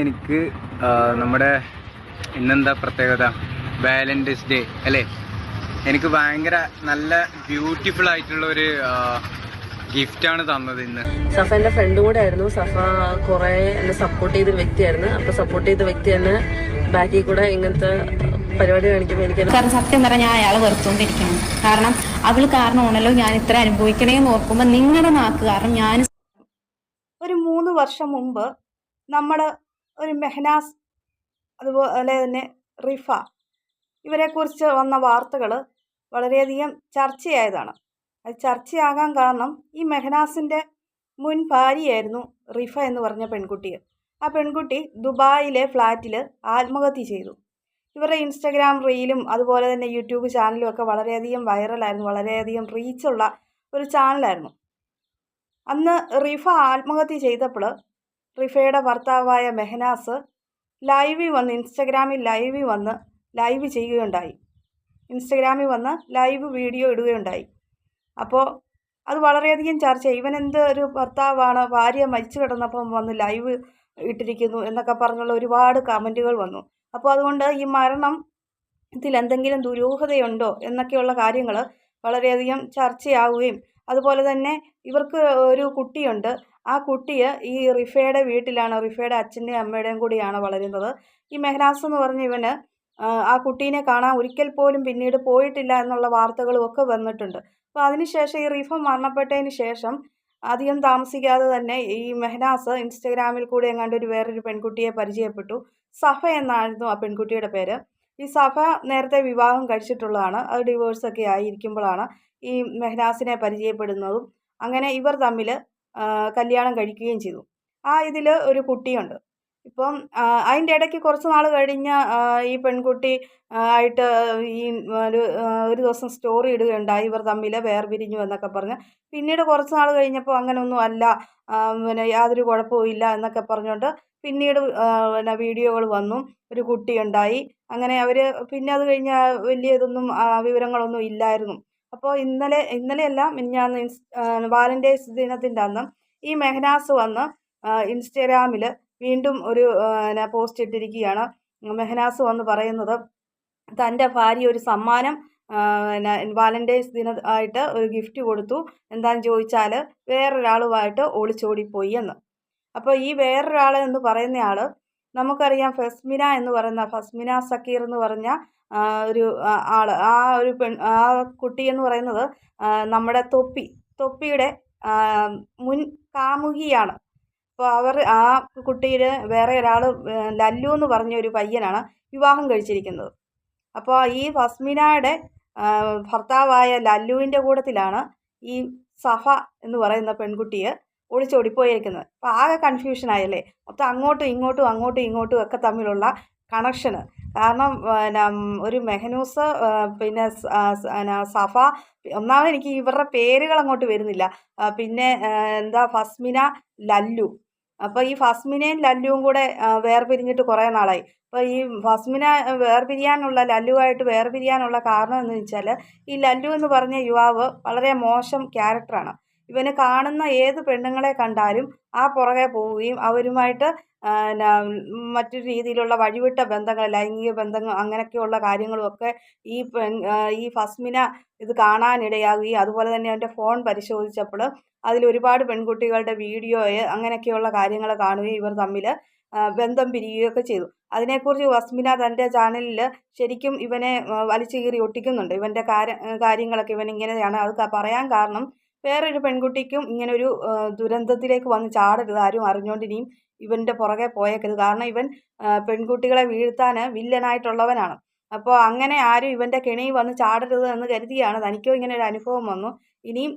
എനിക്ക് നമ്മുടെ ഇന്നെന്താ പ്രത്യേകത? വാലന്റൈൻസ് ഡേ അല്ലേ? എനിക്ക് ഭയങ്കര നല്ല ബ്യൂട്ടിഫുൾ ആയിട്ടുള്ള ഒരു ഗിഫ്റ്റ് ആണ് തന്നത് ഇന്ന്. സഫ എന്റെ ഫ്രണ്ടും കൂടെ ആയിരുന്നു. സഫ കുറെ എന്നെ സപ്പോർട്ട് ചെയ്ത വ്യക്തിയായിരുന്നു. അപ്പൊ സപ്പോർട്ട് ചെയ്ത വ്യക്തി തന്നെ ബാക്കിൽ കൂടെ ഇങ്ങനത്തെ പരിപാടി കാണിക്കുമ്പോൾ എനിക്ക് കാരണം സത്യം പറഞ്ഞാൽ ഞാൻ അയാളെ വെറുത്തുകൊണ്ടിരിക്കണം കാരണം അവൾ കാരണമാണല്ലോ ഞാൻ ഇത്ര അനുഭവിക്കണേന്ന് ഓർക്കുമ്പോൾ നിങ്ങളുടെ നാക്ക് കാരണം ഞാൻ ഒരു മൂന്ന് വർഷം മുമ്പ് നമ്മൾ ഒരു മെഹനാസ് അതുപോലെ തന്നെ റിഫ ഇവരെക്കുറിച്ച് വന്ന വാർത്തകൾ വളരെയധികം ചർച്ചയായതാണ്. അത് ചർച്ചയാകാൻ കാരണം ഈ മെഹനാസിന്റെ മുൻ ഭാര്യയായിരുന്നു റിഫ എന്ന് പറഞ്ഞ പെൺകുട്ടി. ആ പെൺകുട്ടി ദുബായിലെ ഫ്ലാറ്റിൽ ആത്മഹത്യ ചെയ്തു. ഇവരുടെ ഇൻസ്റ്റഗ്രാം റീലും അതുപോലെ തന്നെ യൂട്യൂബ് ചാനലും ഒക്കെ വളരെയധികം വൈറലായിരുന്നു വളരെയധികം റീച്ചുള്ള ഒരു ചാനലായിരുന്നു. അന്ന് റിഫ ആത്മഹത്യ ചെയ്തപ്പോൾ റിഫയുടെ ഭർത്താവായ മെഹനാസ് ലൈവിൽ വന്ന് ഇൻസ്റ്റഗ്രാമിൽ ലൈവിൽ വന്ന് ലൈവ് ചെയ്യുകയുണ്ടായി. ഇൻസ്റ്റഗ്രാമിൽ വന്ന് ലൈവ് വീഡിയോ ഇടുകയുണ്ടായി. അപ്പോൾ അത് വളരെയധികം ചർച്ച ഇവൻ എന്ത് ഒരു ഭർത്താവാണ്? ഭാര്യ മരിച്ചു കിടന്നപ്പം വന്ന് ലൈവ് ഇട്ടിരിക്കുന്നു എന്നൊക്കെ പറഞ്ഞുള്ള ഒരുപാട് കമന്റുകൾ വന്നു. അപ്പോൾ അതുകൊണ്ട് ഈ മരണം ഇതിൽ എന്തെങ്കിലും ദുരൂഹതയുണ്ടോ എന്നൊക്കെയുള്ള കാര്യങ്ങൾ വളരെയധികം ചർച്ചയാവുകയും അതുപോലെ തന്നെ ഇവർക്ക് ഒരു കുട്ടിയുണ്ട്. ആ കുട്ടിയെ ഈ റിഫയുടെ വീട്ടിലാണ് റിഫയുടെ അച്ഛന്റെയും അമ്മയുടെയും കൂടിയാണ് വളരുന്നത്. ഈ മെഹ്നാസ് എന്ന് പറഞ്ഞ ഇവന് ആ, കുട്ടീനെ കാണാൻ ഒരിക്കൽ പോലും പിന്നീട് പോയിട്ടില്ല എന്നുള്ള വാർത്തകളും ഒക്കെ വന്നിട്ടുണ്ട്. അപ്പോൾ അതിനുശേഷം ഈ റിഫ മരണപ്പെട്ടതിന് ശേഷം അധികം താമസിക്കാതെ തന്നെ ഈ മെഹ്നാസ് ഇൻസ്റ്റഗ്രാമിൽ കൂടി എങ്ങാണ്ട് ഒരു വേറൊരു പെൺകുട്ടിയെ പരിചയപ്പെട്ടു. സഫ എന്നായിരുന്നു ആ പെൺകുട്ടിയുടെ പേര്. ഈ സഫ നേരത്തെ വിവാഹം കഴിച്ചിട്ടുള്ളതാണ്. അത് ഡിവോഴ്സൊക്കെ ആയിരിക്കുമ്പോഴാണ് ഈ മെഹ്നാസിനെ പരിചയപ്പെടുന്നതും. അങ്ങനെ ഇവർ തമ്മിൽ കല്യാണം കഴിക്കുകയും ചെയ്തു. ആ ഇതിൽ ഒരു കുട്ടിയുണ്ട്. ഇപ്പം അതിന്റെ ഇടയ്ക്ക് കുറച്ച് നാൾ കഴിഞ്ഞ് ഈ പെൺകുട്ടി ആയിട്ട് ഈ ഒരു ഒരു ദിവസം സ്റ്റോറി ഇടുകയുണ്ടായി. ഇവർ തമ്മിൽ വേർപിരിഞ്ഞു എന്നൊക്കെ പറഞ്ഞ്. പിന്നീട് കുറച്ച് നാൾ കഴിഞ്ഞപ്പോൾ അങ്ങനെയൊന്നും അല്ല. പിന്നെ യാതൊരു കുഴപ്പവും ഇല്ല എന്നൊക്കെ പറഞ്ഞുകൊണ്ട് പിന്നീട് പിന്നെ വീഡിയോകൾ വന്നു. ഒരു കുട്ടിയുണ്ടായി. അങ്ങനെ അവർ പിന്നെ അത് കഴിഞ്ഞ് വലിയ ഇതൊന്നും വിവരങ്ങളൊന്നും ഇല്ലായിരുന്നു. അപ്പോൾ ഇന്നലെ ഇന്നലെയല്ല മിനിഞ്ഞാന്ന് ഇൻസ് ദിനത്തിന്റെ അന്ന് ഈ മെഹനാസ് വന്ന് ഇൻസ്റ്റഗ്രാമിൽ വീണ്ടും ഒരു പോസ്റ്റ് ഇട്ടിരിക്കുകയാണ്. മെഹനാസ് വന്ന് പറയുന്നത് തന്റെ ഭാര്യ ഒരു സമ്മാനം പിന്നെ വാലന്റൈൻസ് ദിന ആയിട്ട് ഒരു ഗിഫ്റ്റ് കൊടുത്തു. എന്താണെന്ന് ചോദിച്ചാൽ വേറൊരാളുമായിട്ട് ഒളിച്ചോടിപ്പോയി എന്ന്. അപ്പോൾ ഈ വേറൊരാൾ എന്ന് പറയുന്നയാൾ നമുക്കറിയാം ഫസ്മിന എന്ന് പറയുന്ന ഫസ്മിന സക്കീർ എന്ന് പറഞ്ഞ ഒരു ആ, ആൾ ആ ഒരു പെൺ ആ കുട്ടി എന്ന് പറയുന്നത് നമ്മുടെ തൊപ്പി തൊപ്പിയുടെ മുൻ കാമുകിയാണ്. അപ്പോൾ അവർ ആ കുട്ടിയുടെ വേറെ ഒരാൾ ലല്ലു എന്ന് പറഞ്ഞ ഒരു പയ്യനാണ് വിവാഹം കഴിച്ചിരിക്കുന്നത്. അപ്പോൾ ഈ ഫസ്മിനയുടെ ഭർത്താവായ ലല്ലുവിന്റെ കൂട്ടത്തിലാണ് ഈ സഫ എന്ന് പറയുന്ന പെൺകുട്ടിയെ ഒളിച്ചോടിപ്പോയിരിക്കുന്നത്. അപ്പോൾ ആകെ കൺഫ്യൂഷനായല്ലേ മൊത്തം അങ്ങോട്ടും ഇങ്ങോട്ടും അങ്ങോട്ടും ഇങ്ങോട്ടും ഒക്കെ തമ്മിലുള്ള കണക്ഷന് കാരണം പിന്നെ ഒരു മെഹനൂസ് പിന്നെ പിന്നെ സഫ ഒന്നാമത് എനിക്ക് ഇവരുടെ പേരുകൾ അങ്ങോട്ട് വരുന്നില്ല. പിന്നെ എന്താ ഫസ്മിന ലല്ലു. അപ്പോൾ ഈ ഫസ്മിനയും ലല്ലുവും കൂടെ വേർപിരിഞ്ഞിട്ട് കുറേ നാളായി. അപ്പോൾ ഈ ഫസ്മിന വേർപിരിയാനുള്ള ലല്ലുവായിട്ട് വേർപിരിയാനുള്ള കാരണം എന്ന് വെച്ചാൽ ഈ ലല്ലു എന്ന് പറഞ്ഞ യുവാവ് വളരെ മോശം ക്യാരക്ടറാണ്. ഇവന് കാണുന്ന ഏത് പെണ്ണുങ്ങളെ കണ്ടാലും ആ പുറകെ പോവുകയും അവരുമായിട്ട് ആ, ന, മറ്റൊരു രീതിയിലുള്ള വഴിവിട്ട ബന്ധങ്ങൾ ലൈംഗിക ബന്ധങ്ങൾ അങ്ങനെയൊക്കെയുള്ള കാര്യങ്ങളുമൊക്കെ ഈ ഈ ഫസ്മിന ഇത് കാണാനിടയാകുകയും അതുപോലെ തന്നെ അവന്റെ ഫോൺ പരിശോധിച്ചപ്പോൾ അതിലൊരുപാട് പെൺകുട്ടികളുടെ വീഡിയോയെ അങ്ങനെയൊക്കെയുള്ള കാര്യങ്ങൾ കാണുകയും ഇവർ തമ്മിൽ ബന്ധം പിരിയുകയൊക്കെ ചെയ്തു. അതിനെക്കുറിച്ച് വസ്മിന തന്റെ ചാനലിൽ ശരിക്കും ഇവനെ വലിച്ചു കീറി ഒട്ടിക്കുന്നുണ്ട്. ഇവന്റെ കാര്യ കാര്യങ്ങളൊക്കെ ഇവൻ ഇങ്ങനെയാണ് അത് പറയാൻ കാരണം വേറൊരു പെൺകുട്ടിക്കും ഇങ്ങനൊരു ദുരന്തത്തിലേക്ക് വന്ന് ചാടരുത് ആരും അറിഞ്ഞുകൊണ്ടിനിയും ഇവന്റെ പുറകെ പോയേക്കരുത്. കാരണം ഇവൻ പെൺകുട്ടികളെ വീഴ്ത്താൻ വില്ലനായിട്ടുള്ളവനാണ്. അപ്പോൾ അങ്ങനെ ആരും ഇവന്റെ കെണിയിൽ വന്ന് ചാടരുത് എന്ന് കരുതിയാണ്. തനിക്കോ ഇങ്ങനെ ഒരു അനുഭവം വന്നു. ഇനിയും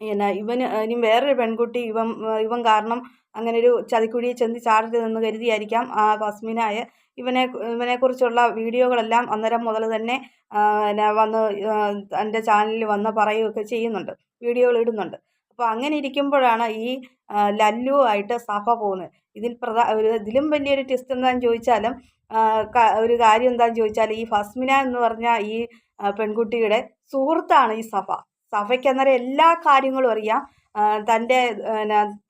പിന്നെ ഇവന് ഇനിയും വേറൊരു പെൺകുട്ടി ഇവൻ ഇവൻ കാരണം അങ്ങനെ ഒരു ചതിക്കുഴിയെ ചെന്ന് ചാടരുതെന്ന് കരുതിയായിരിക്കാം ആ ഫസ്മിനായ ഇവനെ ഇവനെക്കുറിച്ചുള്ള വീഡിയോകളെല്ലാം അന്നേരം മുതൽ തന്നെ വന്ന് എന്റെ ചാനലിൽ വന്ന് പറയുകയൊക്കെ ചെയ്യുന്നുണ്ട്. വീഡിയോകൾ ഇടുന്നുണ്ട്. അപ്പോൾ അങ്ങനെ ഇരിക്കുമ്പോഴാണ് ഈ ലല്ലു ആയിട്ട് സഫ പോകുന്നത്. ഇതിൽ പ്രധാ ഒരു ഇതിലും വലിയൊരു ട്വിസ്റ്റ് എന്താണെന്ന് ചോദിച്ചാലും ഒരു കാര്യം എന്താണെന്ന് ചോദിച്ചാൽ ഈ ഫസ്മിന എന്ന് പറഞ്ഞ ഈ പെൺകുട്ടിയുടെ സുഹൃത്താണ് ഈ സഫ സഫയ്ക്ക് അന്നേരം എല്ലാ കാര്യങ്ങളും അറിയാം. തന്റെ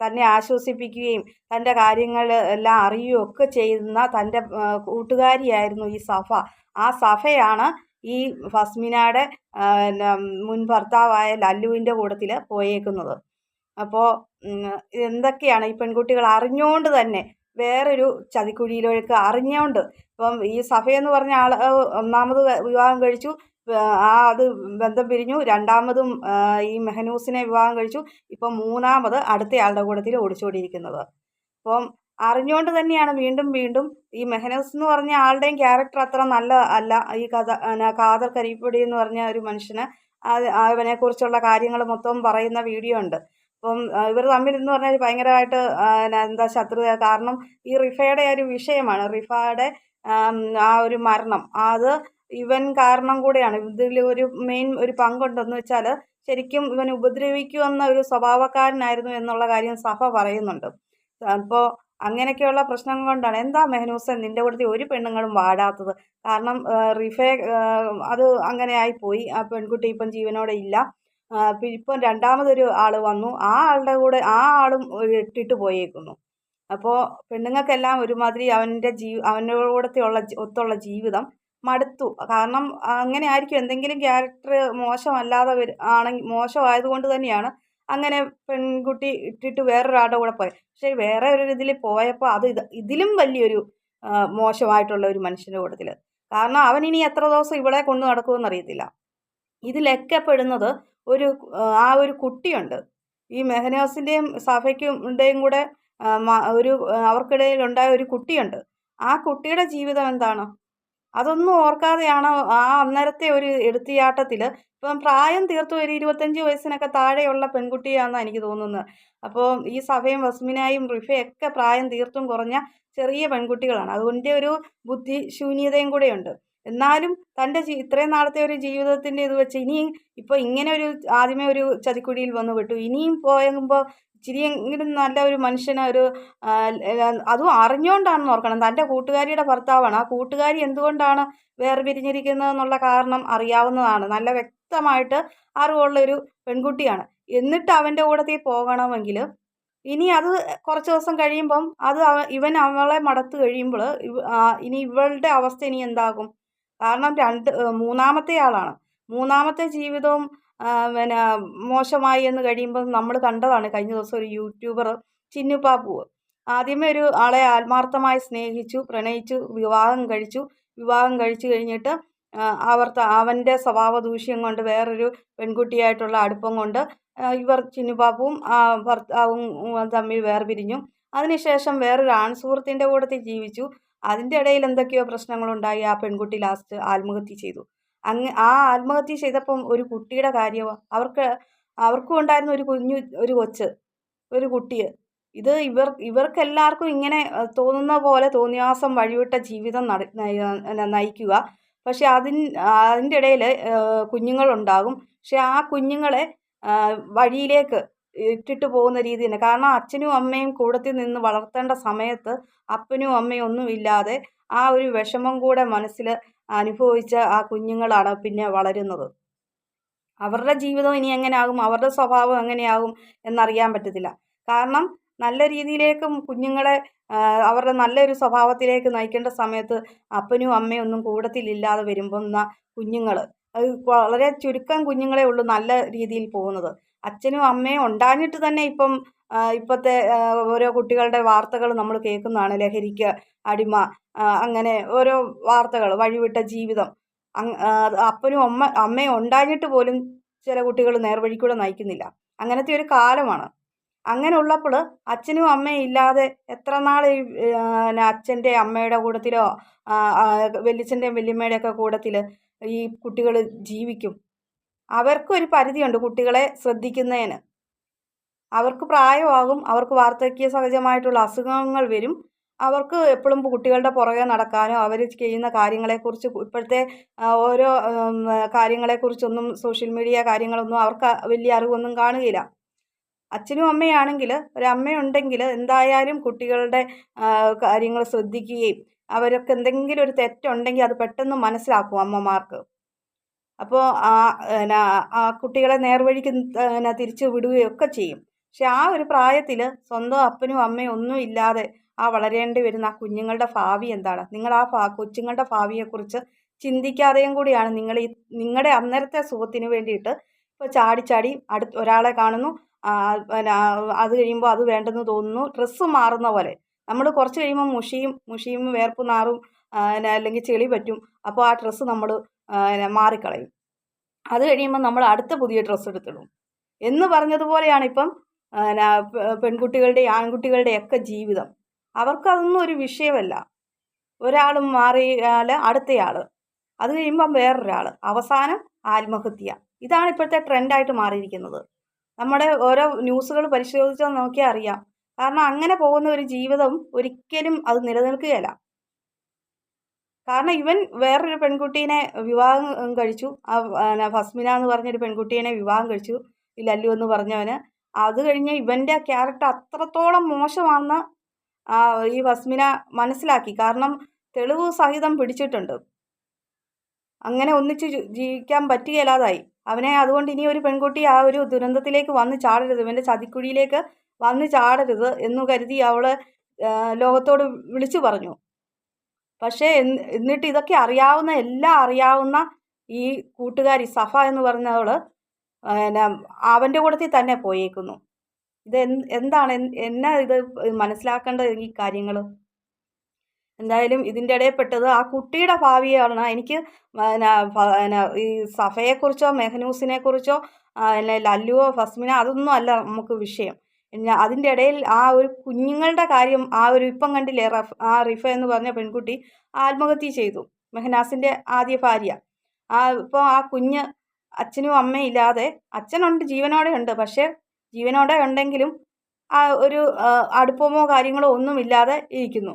തന്നെ ആശ്വസിപ്പിക്കുകയും തന്റെ കാര്യങ്ങൾ എല്ലാം അറിയുകയും ഒക്കെ ചെയ്യുന്ന തന്റെ കൂട്ടുകാരിയായിരുന്നു ഈ സഫ ആ സഫയാണ് ഈ ഫസ്മിനയുടെ മുൻ ഭർത്താവായ ലല്ലുവിന്റെ കൂട്ടത്തിൽ പോയേക്കുന്നത്. അപ്പോൾ എന്തൊക്കെയാണ് ഈ പെൺകുട്ടികൾ അറിഞ്ഞുകൊണ്ട് തന്നെ വേറൊരു ചതിക്കുഴിയിലേക്ക് അറിഞ്ഞുകൊണ്ട് ഇപ്പം ഈ സഫയെന്ന് പറഞ്ഞ ആൾ ഒന്നാമത് വിവാഹം കഴിച്ചു. ആ അത് ബന്ധം പിരിഞ്ഞു. രണ്ടാമതും ഈ മെഹനൂസിനെ വിവാഹം കഴിച്ചു. ഇപ്പം മൂന്നാമത് അടുത്തയാളുടെ കൂട്ടത്തിൽ ഓടിച്ചുകൊണ്ടിരിക്കുന്നത് അപ്പം അറിഞ്ഞുകൊണ്ട് തന്നെയാണ് വീണ്ടും വീണ്ടും ഈ മെഹനസ് എന്ന് പറഞ്ഞ ആളുടെയും ക്യാരക്ടർ അത്ര നല്ല അല്ല. ഈ കഥ കാദർ കരിപ്പൊടി എന്ന് പറഞ്ഞ ഒരു മനുഷ്യന് അവനെക്കുറിച്ചുള്ള കാര്യങ്ങൾ മൊത്തം പറയുന്ന വീഡിയോ ഉണ്ട്. അപ്പം ഇവർ തമ്മിൽ എന്ന് പറഞ്ഞാൽ ഭയങ്കരമായിട്ട് എന്താ ശത്രുത. കാരണം ഈ റിഫയുടെ ഒരു വിഷയമാണ്. റിഫയുടെ ആ ഒരു മരണം. അത് ഇവൻ കാരണം കൂടെയാണ്. ഇതിൽ ഒരു മെയിൻ ഒരു പങ്കുണ്ടെന്ന് വെച്ചാൽ ശരിക്കും ഇവൻ ഉപദ്രവിക്കുമെന്ന ഒരു സ്വഭാവക്കാരനായിരുന്നു എന്നുള്ള കാര്യം സഭ പറയുന്നുണ്ട്. അപ്പോൾ അങ്ങനെയൊക്കെയുള്ള പ്രശ്നം കൊണ്ടാണ്. എന്താ മെഹനൂസെ നിന്റെ കൂട്ടത്തിൽ ഒരു പെണ്ണുങ്ങളും വാടാത്തത്? കാരണം റിഫേ അത് അങ്ങനെ ആയിപ്പോയി ആ പെൺകുട്ടി ഇപ്പം ജീവനോടെ ഇല്ല. ഇപ്പം രണ്ടാമതൊരു ആൾ വന്നു. ആ ആളുടെ കൂടെ ആ ആളും ഇട്ടിട്ട് പോയേക്കുന്നു. അപ്പോൾ പെണ്ണുങ്ങൾക്കെല്ലാം ഒരുമാതിരി അവന്റെ ജീ അവന്റെ കൂടത്തെയുള്ള ഒത്തുള്ള ജീവിതം മടുത്തു. കാരണം അങ്ങനെ ആയിരിക്കും എന്തെങ്കിലും ക്യാരക്ടർ മോശമല്ലാതെ ആണെങ്കിൽ മോശമായതുകൊണ്ട് തന്നെയാണ് അങ്ങനെ പെൺകുട്ടി ഇട്ടിട്ട് വേറൊരാളുടെ കൂടെ പോയി. പക്ഷേ വേറെ ഒരു ഇതിൽ പോയപ്പോൾ അത് ഇത് ഇതിലും വലിയൊരു മോശമായിട്ടുള്ള ഒരു മനുഷ്യന്റെ കൂട്ടത്തിൽ കാരണം അവൻ ഇനി എത്ര ദിവസം ഇവിടെ കൊണ്ടു നടക്കുമെന്ന് അറിയത്തില്ല. ഇതിലൊക്കെ പെടുന്നത് ഒരു ആ, ഒരു കുട്ടിയുണ്ട്. ഈ മെഹനാസിന്റെയും സഫയ്ക്കുടെയും കൂടെ ഒരു അവർക്കിടയിൽ ഉണ്ടായ ഒരു കുട്ടിയുണ്ട്. ആ കുട്ടിയുടെ ജീവിതം എന്താണ്? അതൊന്നും ഓർക്കാതെയാണ് ആ അന്നേരത്തെ ഒരു എടുത്തിയാട്ടത്തിൽ ഇപ്പം പ്രായം തീർത്തു ഒരു ഇരുപത്തഞ്ച് വയസ്സിനൊക്കെ താഴെയുള്ള പെൺകുട്ടിയാണെന്നാണ് എനിക്ക് തോന്നുന്നത്. അപ്പോൾ ഈ സഭയും വസ്മിനായും റിഫയൊക്കെ പ്രായം തീർത്തും കുറഞ്ഞ ചെറിയ പെൺകുട്ടികളാണ്. അതുകൊണ്ട് ഒരു ബുദ്ധി ശൂന്യതയും കൂടെയുണ്ട്. എന്നാലും തന്റെ ഇത്രയും നാളത്തെ ഒരു ജീവിതത്തിന്റെ ഇത് വെച്ച് ഇനിയും ഇപ്പോൾ ഇങ്ങനെ ഒരു ആദ്യമേ ഒരു ചതിക്കുഴിയിൽ വന്നു വിട്ടു. ഇനിയും പോയുമ്പോൾ ഇച്ചിരിയെങ്കിലും നല്ല ഒരു മനുഷ്യനെ ഒരു അതും അറിഞ്ഞുകൊണ്ടാണെന്ന് ഓർക്കണം. തന്റെ കൂട്ടുകാരിയുടെ ഭർത്താവാണ്. ആ കൂട്ടുകാരി എന്തുകൊണ്ടാണ് വേർപിരിഞ്ഞിരിക്കുന്നതെന്നുള്ള കാരണം അറിയാവുന്നതാണ്. നല്ല വ്യക്തമായിട്ട് അറിവുള്ള ഒരു പെൺകുട്ടിയാണ്. എന്നിട്ട് അവന്റെ കൂടത്തിൽ പോകണമെങ്കിൽ ഇനി അത് കുറച്ച് ദിവസം കഴിയുമ്പം അത് ഇവൻ അവളെ മടത്ത് കഴിയുമ്പോൾ ഇനി ഇവളുടെ അവസ്ഥ ഇനി എന്താകും? കാരണം രണ്ട് മൂന്നാമത്തെ ആളാണ്. മൂന്നാമത്തെ ജീവിതവും പിന്നെ മോശമായി എന്ന് കഴിയുമ്പോൾ നമ്മൾ കണ്ടതാണ് കഴിഞ്ഞ ദിവസം ഒരു യൂട്യൂബർ ചിന്നുപാപ്പു ആദ്യമേ ഒരു ആളെ ആത്മാർത്ഥമായി സ്നേഹിച്ചു പ്രണയിച്ചു വിവാഹം കഴിച്ചു. വിവാഹം കഴിച്ചു കഴിഞ്ഞിട്ട് അവർ അവന്റെ സ്വഭാവ ദൂഷ്യം കൊണ്ട് വേറൊരു പെൺകുട്ടിയായിട്ടുള്ള അടുപ്പം കൊണ്ട് ഇവർ ചിന്നുപാപ്പും ഭർത്താവും തമ്മിൽ വേർപിരിഞ്ഞു. അതിനുശേഷം വേറൊരു ആൺസുഹൃത്തിന്റെ കൂടത്തിൽ ജീവിച്ചു. അതിന്റെ ഇടയിൽ എന്തൊക്കെയോ പ്രശ്നങ്ങളുണ്ടായി ആ പെൺകുട്ടി ലാസ്റ്റ് ആത്മഹത്യ ചെയ്തു. അങ്ങ് ആ ആത്മഹത്യ ചെയ്തപ്പം ഒരു കുട്ടിയുടെ കാര്യമോ അവർക്ക് അവർക്കും ഉണ്ടായിരുന്ന ഒരു കുഞ്ഞു ഒരു കൊച്ച് ഒരു കുട്ടി. ഇത് ഇവർ ഇവർക്കെല്ലാവർക്കും ഇങ്ങനെ തോന്നുന്ന പോലെ തോന്നിയാസം വഴിവിട്ട ജീവിതം നയിക്കുക. പക്ഷെ അതിൻ അതിന്റെ ഇടയിൽ കുഞ്ഞുങ്ങളുണ്ടാകും. പക്ഷെ ആ കുഞ്ഞുങ്ങളെ വഴിയിലേക്ക് ഇട്ടിട്ട് പോകുന്ന രീതി തന്നെ. കാരണം അച്ഛനും അമ്മയും കൂടത്തിൽ നിന്ന് വളർത്തേണ്ട സമയത്ത് അപ്പനും അമ്മയും ഒന്നുമില്ലാതെ ആ ഒരു വിഷമം കൂടെ മനസ്സിൽ അനുഭവിച്ച ആ കുഞ്ഞുങ്ങളാണ് പിന്നെ വളരുന്നത്. അവരുടെ ജീവിതം ഇനി എങ്ങനെയാകും? അവരുടെ സ്വഭാവം എങ്ങനെയാകും? എന്നറിയാൻ പറ്റത്തില്ല. കാരണം നല്ല രീതിയിലേക്കും കുഞ്ഞുങ്ങളെ അവരുടെ നല്ലൊരു സ്വഭാവത്തിലേക്ക് നയിക്കേണ്ട സമയത്ത് അപ്പനും അമ്മയും ഒന്നും കൂടത്തിലില്ലാതെ വരുമ്പം കുഞ്ഞുങ്ങൾ വളരെ ചുരുക്കം കുഞ്ഞുങ്ങളെ ഉള്ളൂ നല്ല രീതിയിൽ പോകുന്നത്. അച്ഛനും അമ്മയും ഉണ്ടാഞ്ഞിട്ട് തന്നെ ഇപ്പം ഇപ്പോഴത്തെ ഓരോ കുട്ടികളുടെ വാർത്തകൾ നമ്മൾ കേൾക്കുന്നതാണ് ലഹരിക്ക് അടിമ അങ്ങനെ ഓരോ വാർത്തകൾ വഴിവിട്ട ജീവിതം. അപ്പനും അമ്മ അമ്മയും ഉണ്ടാഞ്ഞിട്ട് പോലും ചില കുട്ടികൾ നേർവഴിക്കൂടെ നയിക്കുന്നില്ല. അങ്ങനത്തെ ഒരു കാലമാണ്. അങ്ങനെ ഉള്ളപ്പോൾ അച്ഛനും അമ്മയും ഇല്ലാതെ എത്ര നാൾ ഈ അച്ഛന്റെ അമ്മയുടെ കൂട്ടത്തിലോ വല്യച്ഛന്റെയും വല്യമ്മയുടെയൊക്കെ കൂട്ടത്തിൽ ഈ കുട്ടികൾ ജീവിക്കും. അവർക്കൊരു പരിധിയുണ്ട് കുട്ടികളെ ശ്രദ്ധിക്കുന്നതിന്. അവർക്ക് പ്രായമാകും അവർക്ക് വാർദ്ധക്യ സഹജമായിട്ടുള്ള അസുഖങ്ങൾ വരും. അവർക്ക് എപ്പോഴും കുട്ടികളുടെ പുറകെ നടക്കാനോ അവർ ചെയ്യുന്ന കാര്യങ്ങളെക്കുറിച്ച് ഇപ്പോഴത്തെ ഓരോ കാര്യങ്ങളെക്കുറിച്ചൊന്നും സോഷ്യൽ മീഡിയ കാര്യങ്ങളൊന്നും അവർക്ക് വലിയ അറിവൊന്നും കാണുകയില്ല. അച്ഛനും അമ്മയാണെങ്കിൽ ഒരമ്മയുണ്ടെങ്കിൽ എന്തായാലും കുട്ടികളുടെ കാര്യങ്ങൾ ശ്രദ്ധിക്കുകയും അവരൊക്കെ എന്തെങ്കിലും ഒരു തെറ്റുണ്ടെങ്കിൽ അത് പെട്ടെന്ന് മനസ്സിലാക്കും അമ്മമാർക്ക്. അപ്പോൾ ആ എന്നാ ആ കുട്ടികളെ നേർവഴിക്ക് എന്നാ തിരിച്ചു വിടുകയൊക്കെ ചെയ്യും. പക്ഷെ ആ ഒരു പ്രായത്തിൽ സ്വന്തം അപ്പനും അമ്മയും ഒന്നും ഇല്ലാതെ ആ വളരേണ്ടി വരുന്ന ആ കുഞ്ഞുങ്ങളുടെ ഭാവി എന്താണ്? നിങ്ങൾ ആ ഭാ കൊച്ചുങ്ങളുടെ ഭാവിയെക്കുറിച്ച് ചിന്തിക്കാതെയും കൂടിയാണ് നിങ്ങൾ ഈ നിങ്ങളുടെ അന്നേരത്തെ സുഖത്തിന് വേണ്ടിയിട്ട് ഇപ്പോൾ ചാടി ചാടി അടുത്ത് ഒരാളെ കാണുന്നു. അത് കഴിയുമ്പോൾ അത് വേണ്ടെന്ന് തോന്നുന്നു. ഡ്രസ്സ് മാറുന്ന പോലെ. നമ്മൾ കുറച്ച് കഴിയുമ്പോൾ മുഷിയും മുഷിയും വേർപ്പ് നാറും അല്ലെങ്കിൽ ചെളി പറ്റും. അപ്പോൾ ആ ഡ്രസ്സ് നമ്മൾ മാറിക്കളയും. അത് കഴിയുമ്പോൾ നമ്മൾ അടുത്ത പുതിയ ഡ്രസ്സ് എടുത്തിടും. എന്ന് പറഞ്ഞതുപോലെയാണ് ഇപ്പം പെൺകുട്ടികളുടെ പെൺകുട്ടികളുടെയും ആൺകുട്ടികളുടെയും ഒക്കെ ജീവിതം. അവർക്കതൊന്നും ഒരു വിഷയമല്ല. ഒരാളും മാറിയാൽ അടുത്തയാൾ അത് കഴിയുമ്പം വേറൊരാൾ അവസാനം ആത്മഹത്യ. ഇതാണ് ഇപ്പോഴത്തെ ട്രെൻഡായിട്ട് മാറിയിരിക്കുന്നത്. നമ്മുടെ ഓരോ ന്യൂസുകൾ പരിശോധിച്ചാൽ നോക്കിയാൽ അറിയാം. കാരണം അങ്ങനെ പോകുന്ന ഒരു ജീവിതം ഒരിക്കലും അത് നിലനിൽക്കുകയില്ല. കാരണം ഇവൻ വേറൊരു പെൺകുട്ടീനെ വിവാഹം കഴിച്ചു. ഫസ്മിന എന്ന് പറഞ്ഞൊരു പെൺകുട്ടീനെ വിവാഹം കഴിച്ചു. ഈ ലല്ലു എന്ന് പറഞ്ഞവന്. അത് കഴിഞ്ഞ് ഇവന്റെ ക്യാരക്ടർ അത്രത്തോളം മോശമാണെന്ന് ഈ ഫസ്മിന മനസ്സിലാക്കി. കാരണം തെളിവ് സഹിതം പിടിച്ചിട്ടുണ്ട്. അങ്ങനെ ഒന്നിച്ച് ജീവിക്കാൻ പറ്റുകയില്ലാതായി. അവനെ അതുകൊണ്ട് ഇനി ഒരു പെൺകുട്ടി ആ ഒരു ദുരന്തത്തിലേക്ക് വന്ന് ചാടരുത്. ഇവന്റെ ചതിക്കുഴിയിലേക്ക് വന്ന് ചാടരുത് എന്ന് കരുതി അവൾ ലോകത്തോട് വിളിച്ചു പറഞ്ഞു. പക്ഷേ എന്ന് എന്നിട്ട് ഇതൊക്കെ അറിയാവുന്ന എല്ലാം അറിയാവുന്ന ഈ കൂട്ടുകാരി സഫ എന്ന് പറഞ്ഞവൾ പിന്നെ അവന്റെ കൂടത്തിൽ തന്നെ പോയേക്കുന്നു. ഇത് എന്താണ് എന്നാ ഇത് മനസ്സിലാക്കേണ്ട ഈ കാര്യങ്ങൾ എന്തായാലും ഇതിന്റെ ഇടയിൽ പെട്ടത് ആ കുട്ടിയുടെ ഭാവിയാണ്. എനിക്ക് പിന്നെ ഈ സഫയെക്കുറിച്ചോ മെഹനൂസിനെ കുറിച്ചോ പിന്നെ ലല്ലുവോ ഫസ്മിന അതൊന്നും അല്ല നമുക്ക് വിഷയം. അതിന്റെ ഇടയിൽ ആ ഒരു കുഞ്ഞുങ്ങളുടെ കാര്യം ആ ഒരു ഇപ്പം കണ്ടില്ലേ റഫ് ആ റിഫ എന്ന് പറഞ്ഞ പെൺകുട്ടി ആത്മഹത്യ ചെയ്തു മെഹനാസിന്റെ ആദ്യ ഭാര്യ. ആ ഇപ്പോൾ ആ കുഞ്ഞ് അച്ഛനും അമ്മയും ഇല്ലാതെ അച്ഛനുണ്ട് ജീവനോടെ ഉണ്ട് പക്ഷേ ജീവനോടെ ഉണ്ടെങ്കിലും ആ ഒരു അടുപ്പമോ കാര്യങ്ങളോ ഒന്നും ഇല്ലാതെ ഇരിക്കുന്നു.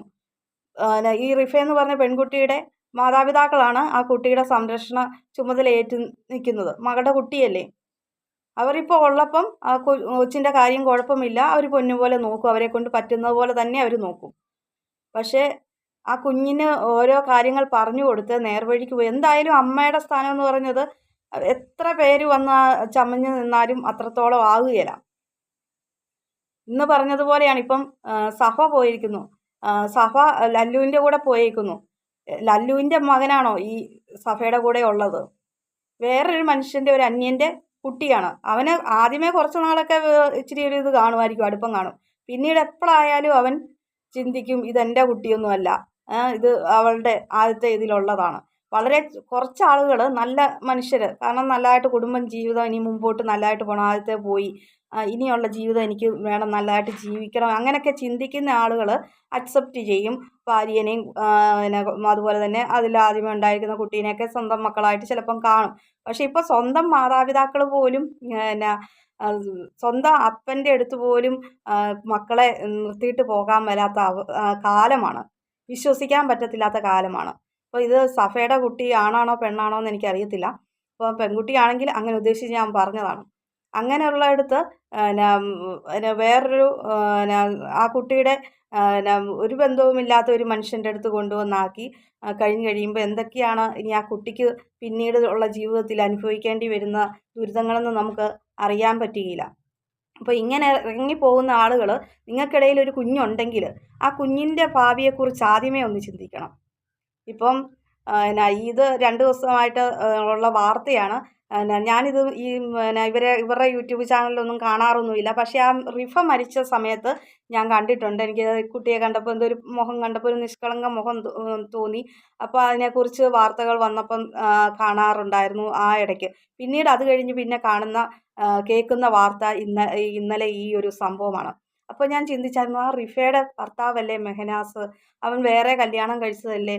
ഈ റിഫ എന്ന് പറഞ്ഞ പെൺകുട്ടിയുടെ മാതാപിതാക്കളാണ് ആ കുട്ടിയുടെ സംരക്ഷണ ചുമതല ഏറ്റു നിൽക്കുന്നത്. മകളുടെ കുട്ടിയല്ലേ? അവരിപ്പോൾ ഉള്ളപ്പം ആ കൊച്ചിന്റെ കാര്യം കുഴപ്പമില്ല. അവർ പൊന്നുപോലെ നോക്കും. അവരെ കൊണ്ട് പറ്റുന്നത് പോലെ തന്നെ അവർ നോക്കും. പക്ഷേ ആ കുഞ്ഞിന് ഓരോ കാര്യങ്ങൾ പറഞ്ഞു കൊടുത്ത് നേർവഴിക്ക് പോയി. എന്തായാലും അമ്മയുടെ സ്ഥാനം എന്ന് പറഞ്ഞത് എത്ര പേര് വന്ന് ചമഞ്ഞ് നിന്നാലും അത്രത്തോളം ആകുകയില്ല. ഇന്ന് പറഞ്ഞതുപോലെയാണ്. ഇപ്പം സഫ പോയിരിക്കുന്നു. സഫ ലല്ലുവിന്റെ കൂടെ പോയിരിക്കുന്നു ലല്ലുവിന്റെ മകനാണോ ഈ സഫയുടെ കൂടെ ഉള്ളത്? വേറൊരു മനുഷ്യന്റെ ഒരു അന്യന്റെ കുട്ടിയാണ്. അവന് ആദ്യമേ കുറച്ച് നാളൊക്കെ ഇച്ചിരി ഒരു ഇത് കാണുമായിരിക്കും അടുപ്പം കാണും. പിന്നീട് എപ്പോഴായാലും അവൻ ചിന്തിക്കും ഇതെന്റെ കുട്ടിയൊന്നുമല്ല. ഇത് അവളുടെ ആദ്യത്തെ ഇതിലുള്ളതാണ്. വളരെ കുറച്ച് ആളുകൾ നല്ല മനുഷ്യർ കാരണം നല്ലതായിട്ട് കുടുംബം ജീവിതം ഇനി മുമ്പോട്ട് നല്ലതായിട്ട് പോകണം ആദ്യത്തെ പോയി. ഇനിയുള്ള ജീവിതം എനിക്ക് വേണം നല്ലതായിട്ട് ജീവിക്കണം. അങ്ങനെയൊക്കെ ചിന്തിക്കുന്ന ആളുകൾ അക്സെപ്റ്റ് ചെയ്യും. ഭാര്യനെയും പിന്നെ അതുപോലെ തന്നെ അതിൽ ആദ്യമേ ഉണ്ടായിരിക്കുന്ന കുട്ടീനെയൊക്കെ സ്വന്തം മക്കളായിട്ട് ചിലപ്പം കാണും. പക്ഷേ ഇപ്പോൾ സ്വന്തം മാതാപിതാക്കൾ പോലും പിന്നെ സ്വന്തം അപ്പന്റെ അടുത്ത് പോലും മക്കളെ നിർത്തിയിട്ട് പോകാൻ വരാത്ത കാലമാണ്. വിശ്വസിക്കാൻ പറ്റത്തില്ലാത്ത കാലമാണ്. അപ്പോൾ ഇത് സഫയുടെ കുട്ടി ആണാണോ പെണ്ണാണോ എന്ന് എനിക്കറിയത്തില്ല. അപ്പോൾ പെൺകുട്ടിയാണെങ്കിൽ അങ്ങനെ ഉദ്ദേശിച്ച് ഞാൻ പറഞ്ഞതാണ്. അങ്ങനെയുള്ളയിടത്ത് പിന്നെ വേറൊരു പിന്നെ ആ കുട്ടിയുടെ പിന്നെ ഒരു ബന്ധവുമില്ലാത്ത ഒരു മനുഷ്യന്റെ അടുത്ത് കൊണ്ടുവന്നാക്കി കഴിഞ്ഞ് കഴിയുമ്പോൾ എന്തൊക്കെയാണ് ഇനി ആ കുട്ടിക്ക് പിന്നീട് ഉള്ള ജീവിതത്തിൽ അനുഭവിക്കേണ്ടി വരുന്ന ദുരിതങ്ങളെന്ന് നമുക്ക് അറിയാൻ പറ്റുകയില്ല. അപ്പോൾ ഇങ്ങനെ ഇറങ്ങിപ്പോകുന്ന ആളുകൾ നിങ്ങൾക്കിടയിൽ ഒരു കുഞ്ഞുണ്ടെങ്കിൽ ആ കുഞ്ഞിന്റെ ഭാവിയെക്കുറിച്ച് ആദ്യമേ ഒന്ന് ചിന്തിക്കണം. ഇപ്പം പിന്നെ ഇത് രണ്ട് ദിവസമായിട്ട് ഉള്ള വാർത്തയാണ്. ഞാനിത് ഈ പിന്നെ ഇവരെ ഇവരുടെ യൂട്യൂബ് ചാനലിലൊന്നും കാണാറൊന്നുമില്ല. പക്ഷേ ആ റിഫ മരിച്ച സമയത്ത് ഞാൻ കണ്ടിട്ടുണ്ട്. എനിക്ക് കുട്ടിയെ കണ്ടപ്പോൾ എന്തൊരു മുഖം കണ്ടപ്പോൾ ഒരു നിഷ്കളങ്ക മുഖം തോന്നി. അപ്പോൾ അതിനെക്കുറിച്ച് വാർത്തകൾ വന്നപ്പം കാണാറുണ്ടായിരുന്നു ആ ഇടയ്ക്ക്. പിന്നീട് അത് കഴിഞ്ഞ് പിന്നെ കാണുന്ന കേൾക്കുന്ന വാർത്ത ഇന്ന ഇന്നലെ ഈ ഒരു സംഭവമാണ്. അപ്പോൾ ഞാൻ ചിന്തിച്ചായിരുന്നു ആ റിഫയുടെ ഭർത്താവല്ലേ മെഹനാസ്? അവൻ വേറെ കല്യാണം കഴിച്ചതല്ലേ?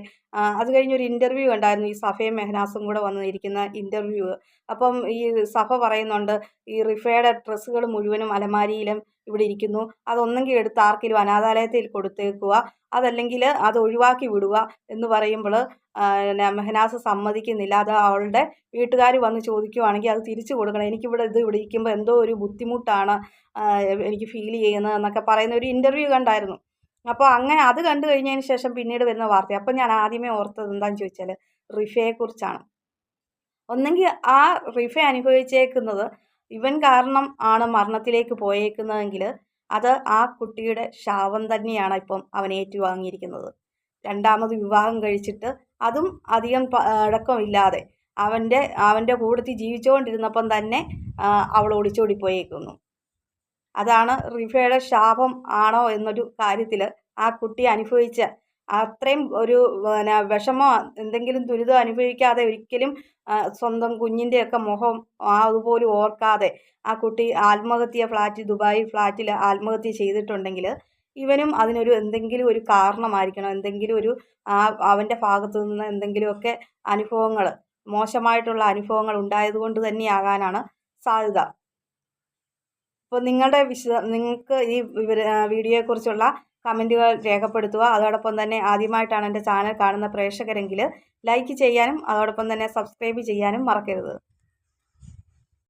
അത് കഴിഞ്ഞൊരു ഇന്റർവ്യൂ ഉണ്ടായിരുന്നു ഈ സഫയും മെഹനാസും കൂടെ വന്നിരിക്കുന്ന ഇന്റർവ്യൂ അപ്പം ഈ സഭ പറയുന്നുണ്ട് ഈ റിഫയുടെ ഡ്രസ്സുകൾ മുഴുവനും അലമാരിയിലും ഇവിടെ ഇരിക്കുന്നു. അതൊന്നെങ്കിൽ എടുത്ത് ആർക്കെങ്കിലും അനാഥാലയത്തിൽ കൊടുത്തേക്കുക അതല്ലെങ്കിൽ അത് ഒഴിവാക്കി വിടുക എന്ന് പറയുമ്പോൾ മെഹനാസ് സമ്മതിക്കുന്നില്ല. അത് അവളുടെ വീട്ടുകാർ വന്ന് ചോദിക്കുവാണെങ്കിൽ അത് തിരിച്ചു കൊടുക്കണം. എനിക്കിവിടെ ഇത് ഇവിടെ ഇരിക്കുമ്പോൾ എന്തോ ഒരു ബുദ്ധിമുട്ടാണ് എനിക്ക് ഫീൽ ചെയ്യുന്നത് എന്നൊക്കെ പറയുന്ന ഒരു ഇന്റർവ്യൂ കണ്ടായിരുന്നു. അപ്പോൾ അങ്ങനെ അത് കണ്ടു കഴിഞ്ഞതിന് ശേഷം പിന്നീട് വരുന്ന വാർത്ത. അപ്പം ഞാൻ ആദ്യമേ ഓർത്തത് എന്താണെന്ന് ചോദിച്ചാൽ റിഫയെക്കുറിച്ചാണ്. ഒന്നെങ്കിൽ ആ റിഫ അനുഭവിച്ചേക്കുന്നത് ഇവൻ കാരണം ആണ് മരണത്തിലേക്ക് പോയേക്കുന്നതെങ്കിൽ അത് ആ കുട്ടിയുടെ ശാപം തന്നെയാണ് ഇപ്പം അവൻ ഏറ്റുവാങ്ങിയിരിക്കുന്നത്. രണ്ടാമത് വിവാഹം കഴിച്ചിട്ട് അതും അധികം അടക്കമില്ലാതെ അവന്റെ അവന്റെ കൂടത്തിൽ ജീവിച്ചുകൊണ്ടിരുന്നപ്പം തന്നെ അവൾ ഒളിച്ചോടി പോയേക്കുന്നു അതാണ് റിഫയുടെ ശാപം ആണോ എന്നൊരു കാര്യത്തിൽ ആ കുട്ടി അനുഭവിച്ച അത്രയും ഒരു പിന്നെ വിഷമോ എന്തെങ്കിലും ദുരിതം അനുഭവിക്കാതെ ഒരിക്കലും സ്വന്തം കുഞ്ഞിന്റെയൊക്കെ മുഖം അതുപോലും ഓർക്കാതെ ആ കുട്ടി ആത്മഹത്യ ഫ്ലാറ്റ് ദുബായ് ഫ്ലാറ്റിൽ ആത്മഹത്യ ചെയ്തിട്ടുണ്ടെങ്കിൽ ഇവനും അതിനൊരു എന്തെങ്കിലും ഒരു കാരണമായിരിക്കണം. എന്തെങ്കിലും ഒരു അവന്റെ ഭാഗത്തു നിന്ന് എന്തെങ്കിലുമൊക്കെ അനുഭവങ്ങൾ മോശമായിട്ടുള്ള അനുഭവങ്ങൾ ഉണ്ടായതുകൊണ്ട് തന്നെയാകാനാണ് സാധ്യത. അപ്പോൾ നിങ്ങളുടെ വിശദ നിങ്ങൾക്ക് ഈ വീഡിയോയെക്കുറിച്ചുള്ള കമന്റുകൾ രേഖപ്പെടുത്തുക. അതോടൊപ്പം തന്നെ ആദ്യമായിട്ടാണ് എന്റെ ചാനൽ കാണുന്ന പ്രേക്ഷകരെങ്കിൽ ലൈക്ക് ചെയ്യാനും അതോടൊപ്പം തന്നെ സബ്സ്ക്രൈബ് ചെയ്യാനും മറക്കരുത്.